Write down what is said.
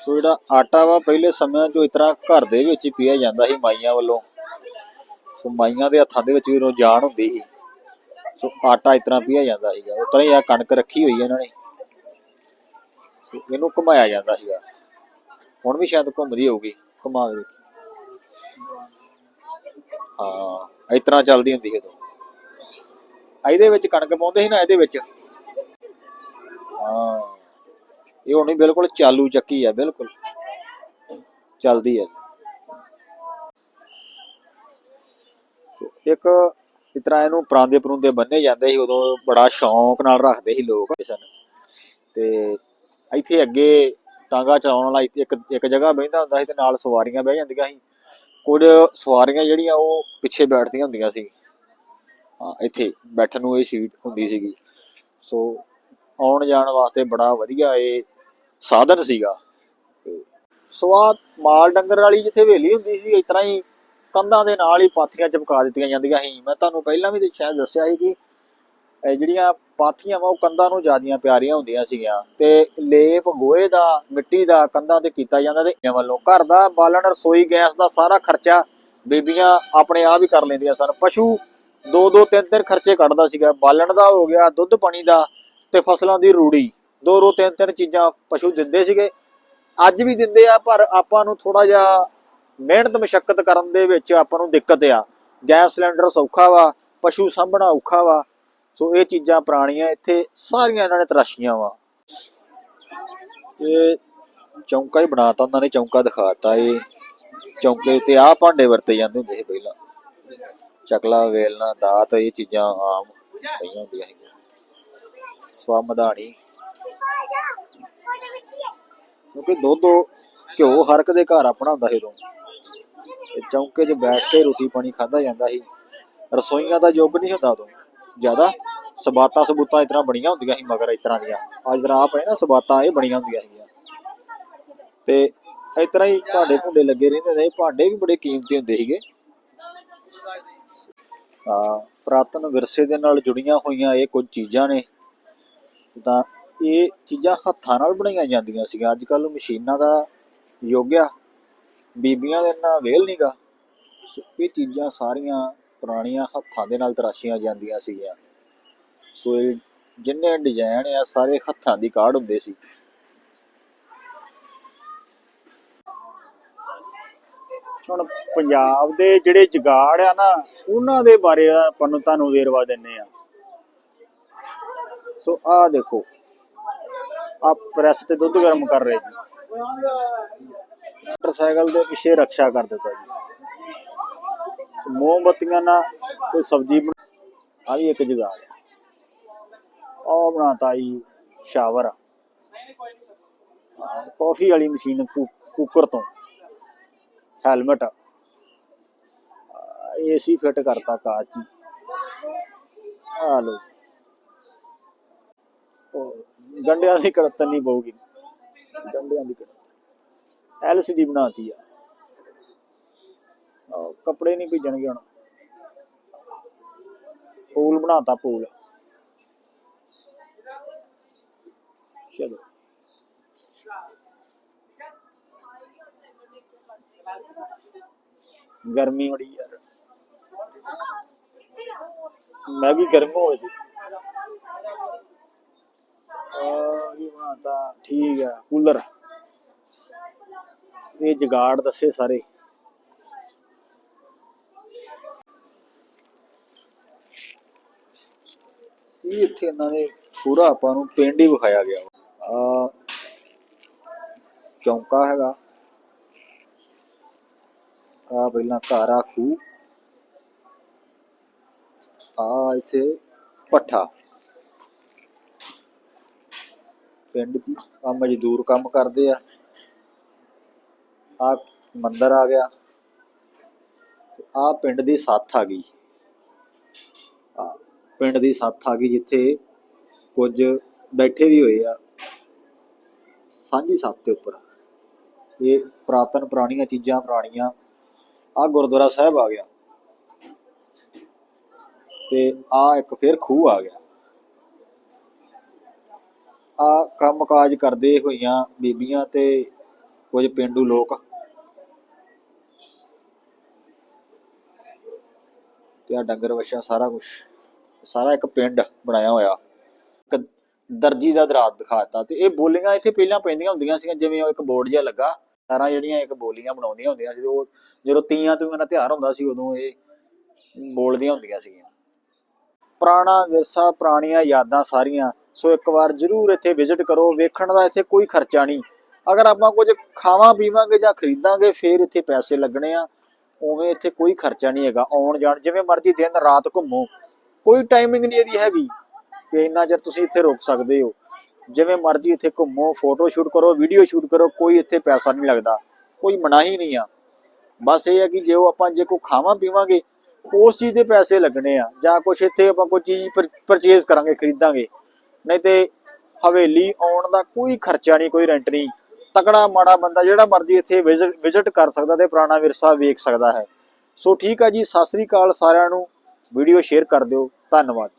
ਸੋ ਜਿਹੜਾ ਆਟਾ ਵਾ, ਪਹਿਲੇ ਸਮਿਆਂ 'ਚ ਇਤਰਾ ਘਰ ਦੇ ਵਿੱਚ ਹੀ ਪੀਆ ਜਾਂਦਾ ਸੀ ਮਾਈਆਂ ਵੱਲੋਂ। ਸੋ ਮਾਈਆਂ ਦੇ ਹੱਥਾਂ ਦੇ ਵਿੱਚ ਵੀ ਜਾਨ ਹੁੰਦੀ ਸੀ। ਸੋ ਆਟਾ ਇਤਰਾ ਪੀਆ ਜਾਂਦਾ ਸੀਗਾ। ਉਤਰਾ ਹੀ ਆ ਕਣਕ ਰੱਖੀ ਹੋਈ ਹੈ ਇਹਨਾਂ ਨੇ। ਸੋ ਇਹਨੂੰ ਘੁਮਾਇਆ ਜਾਂਦਾ ਸੀਗਾ। ਹੁਣ ਵੀ ਸ਼ਾਇਦ ਘੁੰਮਦੀ ਹੋਊਗੀ। ਘੁਮਾ ਕੇ ਹਾਂ, ਇਤਰਾ ਚੱਲਦੀ ਹੁੰਦੀ ਸੀ ਉਦੋਂ। ਇਹਦੇ ਵਿੱਚ ਕਣਕ ਪਾਉਂਦੇ ਸੀ ਨਾ, ਇਹਦੇ ਵਿੱਚ? ਹਾਂ। ਇਹ ਹੋਣੀ ਬਿਲਕੁਲ ਚਾਲੂ ਚੱਕੀ ਆ, ਬਿਲਕੁਲ। ਚੱਲਦੀ ਹੈ ਸੋ, ਇੱਕ ਇਸ ਤਰ੍ਹਾਂ ਇਹਨੂੰ ਪਰਾਂਦੇ ਪਰੂੰਦੇ ਬੰਨੇ ਜਾਂਦੇ ਸੀ, ਉਦੋਂ ਬੜਾ ਸ਼ੌਂਕ ਨਾਲ ਰੱਖਦੇ ਸੀ ਲੋਕ ਸਨ ਤੇ ਇੱਥੇ ਅੱਗੇ ਟਾਂਗਾ ਚਲਾਉਣ ਵਾਲਾ ਇੱਕ ਇੱਕ ਜਗ੍ਹਾ ਬਹਿੰਦਾ ਹੁੰਦਾ ਸੀ ਤੇ ਨਾਲ ਸਵਾਰੀਆਂ ਬਹਿ ਜਾਂਦੀਆਂ ਸੀ। ਕੁਝ ਸਵਾਰੀਆਂ ਜਿਹੜੀਆਂ ਉਹ ਪਿੱਛੇ ਬੈਠਦੀਆਂ ਹੁੰਦੀਆਂ ਸੀ। ਹਾਂ, ਇੱਥੇ ਬੈਠਣ ਨੂੰ ਇਹ ਸੀਟ ਹੁੰਦੀ ਸੀਗੀ। ਸੋ ਆਉਣ ਜਾਣ ਵਾਸਤੇ ਬੜਾ ਵਧੀਆ ਇਹ ਸਾਧਨ ਸੀਗਾ। ਤੇ ਸੋ ਆ ਮਾਲ ਡੰਗਰ ਵਾਲੀ ਜਿੱਥੇ ਹਵੇਲੀ ਹੁੰਦੀ ਸੀ, ਇਸ ਤਰ੍ਹਾਂ ਹੀ ਕੰਧਾਂ ਦੇ ਨਾਲ ਹੀ ਪਾਥੀਆਂ ਚਪਕਾ ਦਿੱਤੀਆਂ ਜਾਂਦੀਆਂ ਸੀ। ਮੈਂ ਤੁਹਾਨੂੰ ਪਹਿਲਾਂ ਵੀ ਸ਼ਾਇਦ ਦੱਸਿਆ ਸੀ ਕਿ ਜਿਹੜੀਆਂ ਪਾਥੀਆਂ ਵਾ, ਉਹ ਕੰਧਾਂ ਨੂੰ ਜਿਆਦੀਆਂ ਪਿਆਰੀਆਂ ਹੁੰਦੀਆਂ ਸੀਗੀਆਂ। ਤੇ ਲੇਪ ਗੋਹੇ ਦਾ, ਮਿੱਟੀ ਦਾ ਕੰਧਾਂ ਤੇ ਕੀਤਾ ਜਾਂਦਾ ਤੇ ਇਹਨਾਂ ਵੱਲੋਂ ਘਰ ਦਾ ਬਾਲਣ, ਰਸੋਈ, ਗੈਸ ਦਾ ਸਾਰਾ ਖਰਚਾ ਬੀਬੀਆਂ ਆਪਣੇ ਆਪ ਹੀ ਕਰ ਲੈਂਦੀਆਂ ਸਨ। ਪਸ਼ੂ ਦੋ ਦੋ ਤਿੰਨ ਤਿੰਨ ਖਰਚੇ ਕੱਢਦਾ ਸੀਗਾ। ਬਾਲਣ ਦਾ ਹੋ ਗਿਆ, ਦੁੱਧ ਪਾਣੀ ਦਾ ਤੇ ਫਸਲਾਂ ਦੀ ਰੂੜੀ। ਦੋ ਦੋ ਤਿੰਨ ਤਿੰਨ ਚੀਜ਼ਾਂ ਪਸ਼ੂ ਦਿੰਦੇ ਸੀਗੇ। ਅੱਜ ਵੀ ਦਿੰਦੇ ਆ, ਪਰ ਆਪਾਂ ਨੂੰ ਥੋੜਾ ਜਿਹਾ ਮਿਹਨਤ, ਮਸ਼ੱਕਤ ਕਰਨ ਦੇ ਵਿੱਚ ਆਪਾਂ ਨੂੰ ਦਿੱਕਤ ਆ। ਗੈਸ ਸਿਲੰਡਰ ਸੌਖਾ ਵਾ, ਪਸ਼ੂ ਸਾਂਭਣਾ ਔਖਾ ਵਾ। ਸੋ ਇਹ ਚੀਜ਼ਾਂ ਪੁਰਾਣੀਆਂ, ਇੱਥੇ ਸਾਰੀਆਂ ਇਹਨਾਂ ਨੇ ਤਰਾਸ਼ੀਆਂ ਵਾ। ਇਹ ਚੌਂਕਾ ਹੀ ਬਣਾਤਾ ਉਹਨਾਂ ਨੇ ਚੌਂਕਾ ਦਿਖਾਤਾ ਇਹ। ਚੌਂਕੇ ਉੱਤੇ ਆਹ ਭਾਂਡੇ ਵਰਤੇ ਜਾਂਦੇ ਹੁੰਦੇ ਸੀ ਪਹਿਲਾਂ। ਚਕਲਾ, ਵੇਲਣਾ, ਦਾਤ, ਇਹ ਚੀਜ਼ਾਂ ਆਮ ਪਈਆਂ ਹੁੰਦੀਆਂ ਸੀ ਸਵਾ ਮਧਾਣੀ ਕਿਉਂਕਿ ਦੁੱਧ ਘਿਓ ਹਰ ਇੱਕ ਦੇ ਘਰ ਆਪਣਾ ਹੁੰਦਾ ਸੀ ਉਦੋਂ। ਤੇ ਚੌਂਕੇ 'ਚ ਬੈਠ ਕੇ ਰੋਟੀ ਪਾਣੀ ਖਾਦਾ ਜਾਂਦਾ ਸੀ। ਰਸੋਈਆਂ ਦਾ ਯੁੱਗ ਨਹੀਂ ਹੁੰਦਾ ਉਦੋਂ। ਜ਼ਿਆਦਾ ਸਬਾਤਾਂ ਸਬੂਤਾਂ ਇਸ ਤਰ੍ਹਾਂ ਬਣੀਆਂ ਹੁੰਦੀਆਂ ਸੀ ਮਗਰ ਇਸ ਤਰ੍ਹਾਂ ਦੀਆਂ। ਅੱਜ ਤਰ੍ਹਾਂ ਆਪ ਹੈ ਨਾ ਸਬਾਤਾਂ ਇਹ ਬਣੀਆਂ ਹੁੰਦੀਆਂ ਸੀਗੀਆਂ। ਤੇ ਇਸ ਤਰ੍ਹਾਂ ਹੀ ਭਾਂਡੇ ਭੁੰਡੇ ਲੱਗੇ ਰਹਿੰਦੇ ਸੀ ਭਾਂਡੇ ਵੀ ਬੜੇ ਕੀਮਤੀ ਹੁੰਦੇ ਸੀਗੇ। ਆ ਪ੍ਰਾਤਨ ਵਿਰਸੇ ਦੇ ਨਾਲ ਜੁੜੀਆਂ ਹੋਈਆਂ ਇਹ ਕੁਝ ਚੀਜ਼ਾਂ ਨੇ। ਤਾਂ ਇਹ ਚੀਜ਼ਾਂ ਹੱਥਾਂ ਨਾਲ ਬਣਾਈਆਂ ਜਾਂਦੀਆਂ ਸੀਗੀਆਂ। ਅੱਜ ਕੱਲ ਮਸ਼ੀਨਾਂ ਦਾ ਯੁੱਗ ਆ। ਬੀਬੀਆਂ ਦੇ ਨਾਲ ਵੇਲ ਨਹੀਂਗਾ ਇਹ ਚੀਜ਼ਾਂ ਸਾਰੀਆਂ ਪੁਰਾਣੀਆਂ ਹੱਥਾਂ ਦੇ ਨਾਲ ਤਰਾਸ਼ੀਆਂ ਜਾਂਦੀਆਂ ਸੀਗੀਆਂ। ਸੋ ਇਹ ਜਿੰਨੇ ਡਿਜ਼ਾਈਨ ਆ, ਸਾਰੇ ਹੱਥਾਂ ਦੀ ਕਾਢ ਹੁੰਦੇ ਸੀ। ਹੁਣ ਪੰਜਾਬ ਦੇ ਜਿਹੜੇ ਜਗਾੜ ਆ ਨਾ, ਉਹਨਾਂ ਦੇ ਬਾਰੇ ਆਪਾਂ ਨੂੰ ਤੁਹਾਨੂੰ ਵੇਰਵਾ ਦਿੰਨੇ ਆ। ਸੋ ਆਹ ਦੇਖੋ। ਆ ਪ੍ਰੈਸ ਤੇ ਦੁੱਧ ਗਰਮ ਕਰ ਰਹੇ ਜੀ ਮੋਟਰਸਾਈਕਲ ਦੇ ਪਿੱਛੇ ਰੱਖਿਆ ਕਰ ਦਿੱਤਾ ਜੀ। ਸੋ ਨਾਲ ਕੋਈ ਸਬਜ਼ੀ ਆ ਵੀ ਇੱਕ ਜਗਾੜ ਆ। ਉਹ ਬਣਾਤਾ ਜੀ ਸ਼ਾਵਰ ਕਾਫੀ ਵਾਲੀ ਮਸ਼ੀਨ ਕੁ- ਕੁੱਕਰ ਤੋਂ। ਹੈਲਮਟ ਏਸੀ ਫਿੱਟ ਕਰਤਾ ਕਾਰ 'ਚ। ਆ ਲੋ ਉਹ ਗੰਡਿਆਂ ਦੀ ਕੜਤਨ ਨਹੀਂ ਪਊਗੀ। ਗੰਡਿਆਂ ਦੀ ਕੜਤਨ ਐਲਸੀਡੀ ਬਣਾਤੀ ਆ। ਕੱਪੜੇ ਨਹੀਂ ਭੇਜਣਗੇ ਹੁਣ। ਪੂਲ ਬਣਾਤਾ ਪੂਲ। ਚਲੋ। ਗਰਮੀ ਬੜੀ ਯਾਰ। ਮੈਂ ਵੀ ਗਰਮ ਹੋ ਗਈ ਆ ਇਹ ਠੀਕ ਆ, ਕੂਲਰ। ਇਹ ਜਗਾੜ ਦੱਸੇ ਸਾਰੇ। ਇਹ ਇੱਥੇ ਇਹਨਾਂ ਨੇ ਪੂਰਾ ਆਪਾਂ ਨੂੰ ਪਿੰਡ ਹੀ ਵਿਖਾਇਆ ਗਿਆ ਆ ਚੌਂਕਾ ਹੈਗਾ। ਆ ਪਹਿਲਾਂ ਘਰ ਆ ਖੂ ਆ ਇੱਥੇ ਪੱਠਾ ਪਿੰਡ 'ਚ ਆ ਮਜ਼ਦੂਰ ਕੰਮ ਕਰਦੇ ਆ। ਆ ਮੰਦਿਰ ਆ ਗਿਆ। ਆ ਪਿੰਡ ਦੀ ਸੱਥ ਆ ਗਈ। ਆ ਪਿੰਡ ਦੀ ਸੱਥ ਆ ਗਈ ਜਿੱਥੇ ਕੁਝ ਬੈਠੇ ਵੀ ਹੋਏ ਆ। ਸਾਂਝੀ ਸੱਥ ਦੇ ਉੱਪਰ। ਇਹ ਪ੍ਰਾਤਨ ਪੁਰਾਣੀਆਂ ਚੀਜ਼ਾਂ ਪੁਰਾਣੀਆਂ। ਆ ਗੁਰਦੁਆਰਾ ਸਾਹਿਬ ਆ ਗਿਆ। ਤੇ ਆ ਇੱਕ ਫੇਰ ਖੂਹ ਆ ਗਿਆ। ਆ ਕੰਮਕਾਜ ਕਰਦੇ ਹੋਈਆਂ ਬੀਬੀਆਂ ਤੇ ਕੁਝ ਪਿੰਡੂ ਲੋਕ। ਤੇ ਆ ਡੰਗਰ ਵਛਾ ਸਾਰਾ ਕੁਝ ਸਾਰਾ ਇੱਕ ਪਿੰਡ ਬਣਾਇਆ ਹੋਇਆ। ਇੱਕ ਦਰਜੀ ਦਾ ਦਰਾਜ ਦਿਖਾਤਾ ਤੇ ਇਹ ਬੋਲੀਆਂ ਇੱਥੇ ਪਹਿਲਾਂ ਪੈਂਦੀਆਂ ਹੁੰਦੀਆਂ ਸੀਗੀਆਂ, ਜਿਵੇਂ ਉਹ ਇੱਕ ਬੋਰਡ ਜਿਹਾ ਲੱਗਾ। ਸਾਰਾ ਜਿਹੜੀਆਂ ਇੱਕ ਬੋਲੀਆਂ ਬਣਾਉਂਦੀਆਂ ਹੁੰਦੀਆਂ ਸੀ, ਉਹ ਜਦੋਂ ਤੀਆਂ ਤੂਆਂ ਦਾ ਤਿਉਹਾਰ ਹੁੰਦਾ ਸੀ, ਉਦੋਂ ਇਹ ਬੋਲਦੀਆਂ ਹੁੰਦੀਆਂ ਸੀਗੀਆਂ। ਪੁਰਾਣਾ ਵਿਰਸਾ, ਪੁਰਾਣੀਆਂ ਯਾਦਾਂ ਸਾਰੀਆਂ ਸੋ ਇੱਕ ਵਾਰ ਜਰੂਰ ਇੱਥੇ ਵਿਜ਼ਿਟ ਕਰੋ, ਵੇਖਣ ਦਾ ਇੱਥੇ ਕੋਈ ਖਰਚਾ ਨਹੀਂ। ਅਗਰ ਆਪਾਂ ਕੁਝ ਖਾਵਾਂ, ਪੀਵਾਂਗੇ ਜਾਂ ਖਰੀਦਾਂਗੇ, ਫੇਰ ਇੱਥੇ ਪੈਸੇ ਲੱਗਣੇ ਆ। ਉਵੇਂ ਇੱਥੇ ਕੋਈ ਖਰਚਾ ਨਹੀਂ ਹੈਗਾ, ਆਉਣ ਜਾਣ, ਜਿਵੇਂ ਮਰਜ਼ੀ ਦਿਨ ਰਾਤ ਘੁੰਮੋ। ਕੋਈ ਟਾਈਮਿੰਗ ਨਹੀਂ ਇਹਦੀ ਹੈਗੀ ਕਿ ਇੰਨਾ ਚਿਰ ਤੁਸੀਂ ਇੱਥੇ ਰੁਕ ਸਕਦੇ ਹੋ। ਜਿਵੇਂ ਮਰਜ਼ੀ ਇੱਥੇ ਘੁੰਮੋ ਫੋਟੋ ਸ਼ੂਟ ਕਰੋ ਵੀਡੀਓ ਸ਼ੂਟ ਕਰੋ, ਕੋਈ ਇੱਥੇ ਪੈਸਾ ਨਹੀਂ ਲੱਗਦਾ, ਕੋਈ ਮਨਾਹੀ ਨਹੀਂ ਆ। ਬਸ ਇਹ ਹੈ ਕਿ ਜੇ ਉਹ ਆਪਾਂ, ਜੇ ਕੋ ਖਾਵਾਂ, ਪੀਵਾਂਗੇ, ਉਸ ਚੀਜ਼ ਦੇ ਪੈਸੇ ਲੱਗਣੇ ਆ। ਜਾਂ ਕੁਝ ਇੱਥੇ ਆਪਾਂ ਕੋਈ ਚੀਜ਼ ਪਰਚੇਜ਼ ਕਰਾਂਗੇ, ਖਰੀਦਾਂਗੇ। ਨਹੀਂ ਤੇ ਹਵੇਲੀ ਆਉਣ ਦਾ ਕੋਈ ਖਰਚਾ ਨਹੀਂ, ਕੋਈ ਰੈਂਟ ਨਹੀਂ। ਤਕੜਾ ਮਾੜਾ ਬੰਦਾ ਜਿਹੜਾ ਮਰਜ਼ੀ ਇੱਥੇ ਵਿਜ਼ਿਟ ਕਰ ਸਕਦਾ ਤੇ ਪੁਰਾਣਾ ਵਿਰਸਾ ਵੇਖ ਸਕਦਾ ਹੈ। ਸੋ ਠੀਕ ਆ ਜੀ, ਸਤਿ ਸ੍ਰੀ ਅਕਾਲ ਸਾਰਿਆਂ ਨੂੰ। ਵੀਡੀਓ ਸ਼ੇਅਰ ਕਰ ਦਿਓ। ਧੰਨਵਾਦ।